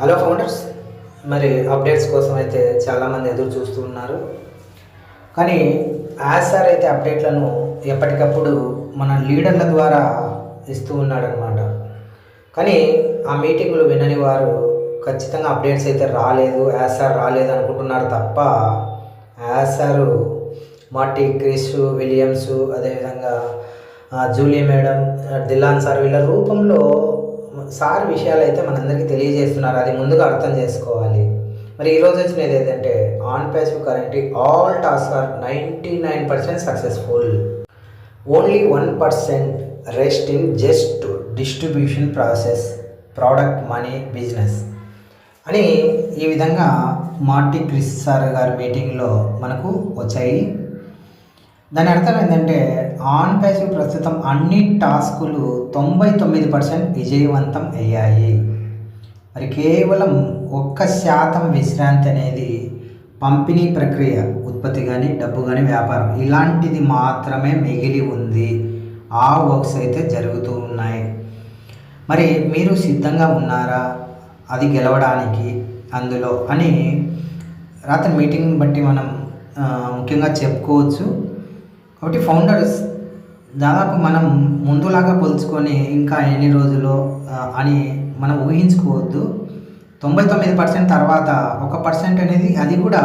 Hello founders మరి updates కోసం అయితే చాలామంది ఎదురు చూస్తూ ఉన్నారు. కానీ యాజ్ సార్ అయితే అప్డేట్లను ఎప్పటికప్పుడు మన లీడర్ల ద్వారా ఇస్తూ ఉన్నాడనమాట కానీ ఆ మీటింగ్లు వినని వారు ఖచ్చితంగా అప్డేట్స్ అయితే రాలేదు యాజ్ సార్ రాలేదు అనుకుంటున్నారు తప్ప as sir Marty Chris Williams అదేవిధంగా జూలియా మేడం దిలాన్ సార్ వీళ్ళ రూపంలో సార్ విషయాలు అయితే మనందరికీ తెలియజేస్తున్నారు. అది ముందుగా అర్థం చేసుకోవాలి. మరి ఈరోజు వచ్చినది ఏంటంటే on patch current all task are ninety nine percent successful only one percent rest in just distribution process product money business అని ఈ విధంగా మార్టీ క్రిస్ సార్ గారి మీటింగ్లో మనకు వచ్చాయి. దాని అర్థం ఏంటంటే ఆన్ ప్యాసివ్ ప్రస్తుతం అన్ని టాస్కులు తొంభై తొమ్మిది పర్సెంట్ విజయవంతం అయ్యాయి. మరి కేవలం ఒక్క శాతం విశ్రాంతి అనేది పంపిణీ ప్రక్రియ ఉత్పత్తి కానీ డబ్బు కానీ వ్యాపారం ఇలాంటిది మాత్రమే మిగిలి ఉంది. ఆ వర్క్స్ అయితే జరుగుతూ ఉన్నాయి. మరి మీరు సిద్ధంగా ఉన్నారా? అది గెలవడానికి అందులో అని రాత్రి మీటింగ్ బట్టి మనం ముఖ్యంగా చెప్పుకోవచ్చు. కాబట్టి ఫౌండర్స్ దాదాపు మనం ముందులాగా పోల్చుకొని ఇంకా ఎన్ని రోజులు అని మనం ఊహించుకోవద్దు. తొంభై తొమ్మిది పర్సెంట్ తర్వాత ఒక పర్సెంట్ అనేది అది కూడా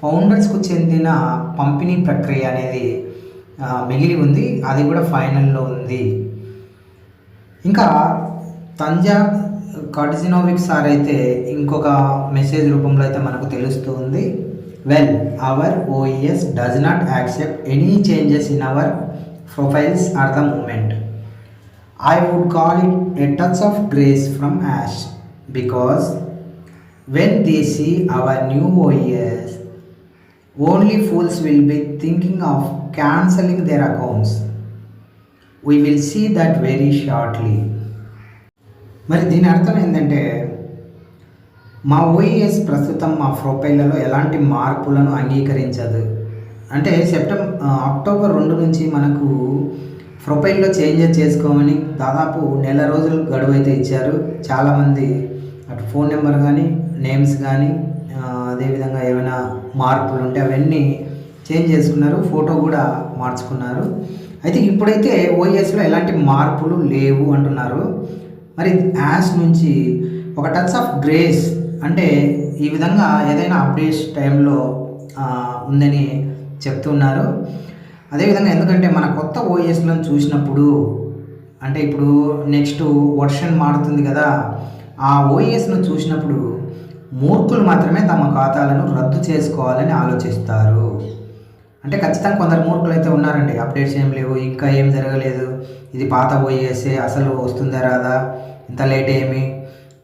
ఫౌండర్స్కు చెందిన పంపిణీ ప్రక్రియ అనేది మిగిలి ఉంది. అది కూడా ఫైనల్లో ఉంది. ఇంకా తంజా కార్డిజినోవిక్ సార్ అయితే ఇంకొక మెసేజ్ రూపంలో అయితే మనకు తెలుస్తుంది when our OES does not accept any changes in our profiles are the moment I would call it a touch of grace from ash because when they see our new OES only fools will be thinking of cancelling their accounts we will see that very shortly మరి దీని అర్థం ఏంటంటే మా OES ప్రస్తుతం మా ప్రొఫైల్లలో ఎలాంటి మార్పులను అంగీకరించదు. అంటే సెప్టెంబర్ అక్టోబర్ రెండు నుంచి మనకు ప్రొఫైల్లో చేంజెస్ చేసుకోమని దాదాపు నెల రోజులు గడువు అయితే ఇచ్చారు. చాలామంది అటు ఫోన్ నెంబర్ కానీ నేమ్స్ కానీ అదేవిధంగా ఏమైనా మార్పులు ఉంటే అవన్నీ చేంజ్ చేసుకున్నారు. ఫోటో కూడా మార్చుకున్నారు. అయితే ఇప్పుడైతే ఓఎస్లో ఎలాంటి మార్పులు లేవు అంటున్నారు. మరి యాష్ నుంచి ఒక టచ్ ఆఫ్ గ్రేస్ అంటే ఈ విధంగా ఏదైనా అప్డేట్స్ టైంలో ఉందని చెప్తున్నారు అదేవిధంగా ఎందుకంటే మన కొత్త ఓఎస్లను చూసినప్పుడు అంటే ఇప్పుడు నెక్స్ట్ వర్షన్ మారుతుంది కదా ఆ ఓఎస్ను చూసినప్పుడు మూర్ఖులు మాత్రమే తమ ఖాతాలను రద్దు చేసుకోవాలని ఆలోచిస్తారు. అంటే ఖచ్చితంగా కొందరు మూర్ఖులు అయితే ఉన్నారండి. అప్డేట్స్ ఏం లేవు ఇంకా ఏం జరగలేదు. ఇది పాత ఓఎస్ఏ అసలు వస్తుందా రాదా? ఇంత లేట్ ఏమి?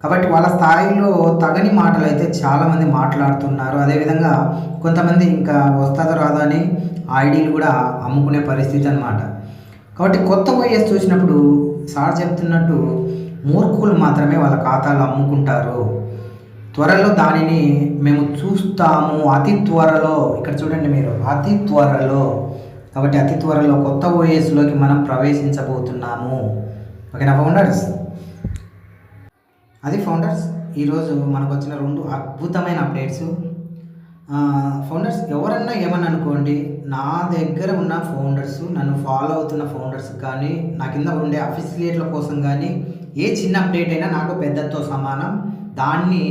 కాబట్టి వాళ్ళ స్థాయిలో తగని మాటలు అయితే చాలామంది మాట్లాడుతున్నారు. అదేవిధంగా కొంతమంది ఇంకా వస్తుందో రాదో అని ఐడీలు కూడా అమ్ముకునే పరిస్థితి అన్నమాట. కాబట్టి కొత్త ఓఎస్ చూసినప్పుడు సార్ చెప్తున్నట్టు మూర్ఖులు మాత్రమే వాళ్ళ ఖాతాలు అమ్ముకుంటారు. త్వరలో దానిని మేము చూస్తాము. అతి త్వరలో ఇక్కడ చూడండి మీరు అతి త్వరలో. కాబట్టి అతి త్వరలో కొత్త ఓఎస్లోకి మనం ప్రవేశించబోతున్నాము. ఓకేనా? ఫౌండర్స్ అది ఫౌండర్స్ ఈరోజు మనకు వచ్చిన రెండు అద్భుతమైన అప్డేట్స్ ఫౌండర్స్ ఎవరన్నా ఏమని అనుకోండి నా దగ్గర ఉన్న ఫౌండర్స్ నన్ను ఫాలో అవుతున్న ఫౌండర్స్ కానీ నా కింద ఉండే అఫిసియేట్ల కోసం కానీ ఏ చిన్న అప్డేట్ అయినా నాకు పెద్దతో సమానం. దాన్ని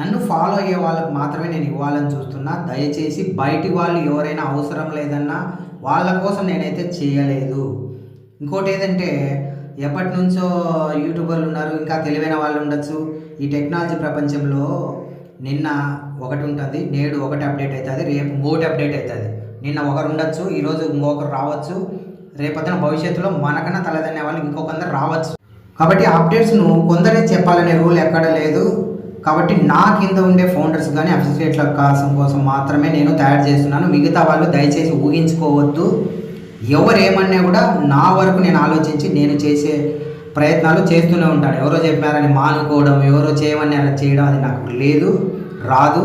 నన్ను ఫాలో అయ్యే వాళ్ళకు మాత్రమే నేను ఇవ్వాలని చూస్తున్నా. దయచేసి బయటి వాళ్ళు ఎవరైనా అవసరం లేదన్నా వాళ్ళ కోసం నేనైతే చేయలేదు. ఇంకోటి ఏదంటే ఎప్పటి నుంచో యూట్యూబర్లు ఉన్నారు ఇంకా తెలివైన వాళ్ళు ఉండొచ్చు. ఈ టెక్నాలజీ ప్రపంచంలో నిన్న ఒకటి ఉంటుంది నేడు ఒకటి అప్డేట్ అవుతుంది రేపు ఇంకోటి అప్డేట్ అవుతుంది నిన్న ఒకరు ఉండొచ్చు ఈరోజు ఇంకొకరు రావచ్చు. రేపొద్దున భవిష్యత్తులో మనకన్నా తలదన్నే వాళ్ళు ఇంకొకందరు రావచ్చు. కాబట్టి అప్డేట్స్ను కొందరే చెప్పాలనే రూల్ ఎక్కడ లేదు. కాబట్టి నా కింద ఉండే ఫౌండర్స్ కానీ అసోసియేట్ల కోసం కోసం మాత్రమే నేను తయారు చేస్తున్నాను. మిగతా వాళ్ళు దయచేసి ఊహించుకోవద్దు. ఎవరు ఏమన్నా కూడా నా వరకు నేను ఆలోచించి నేను చేసే ప్రయత్నాలు చేస్తూనే ఉంటాను ఎవరో చెప్పారని మానుకోవడం ఎవరో చేయమని అలా చేయడం అది నాకు లేదు రాదు.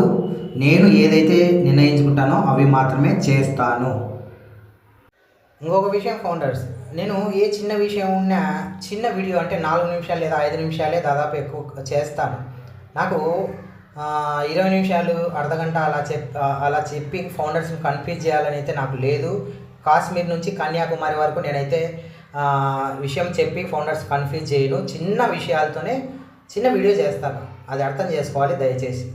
నేను ఏదైతే నిర్ణయించుకుంటానో అవి మాత్రమే చేస్తాను. ఇంకొక విషయం ఫౌండర్స్ నేను ఏ చిన్న విషయం ఉన్నా చిన్న వీడియో అంటే నాలుగు నిమిషాలు లేదా ఐదు నిమిషాలే దాదాపు ఎక్కువ చేస్తాను. నాకు ఇరవై నిమిషాలు అర్ధగంట అలా చెప్ అలా చెప్పి ఫౌండర్స్ని కన్ఫ్యూజ్ చేయాలని అయితే నాకు లేదు. కాశ్మీర్ నుంచి కన్యాకుమారి వరకు నేనైతే విషయం చెప్పి ఫౌండర్స్ కన్ఫ్యూజ్ చేయను. చిన్న విషయాలతోనే చిన్న వీడియో చేస్తాను. అది అర్థం చేసుకోవాలి దయచేసి.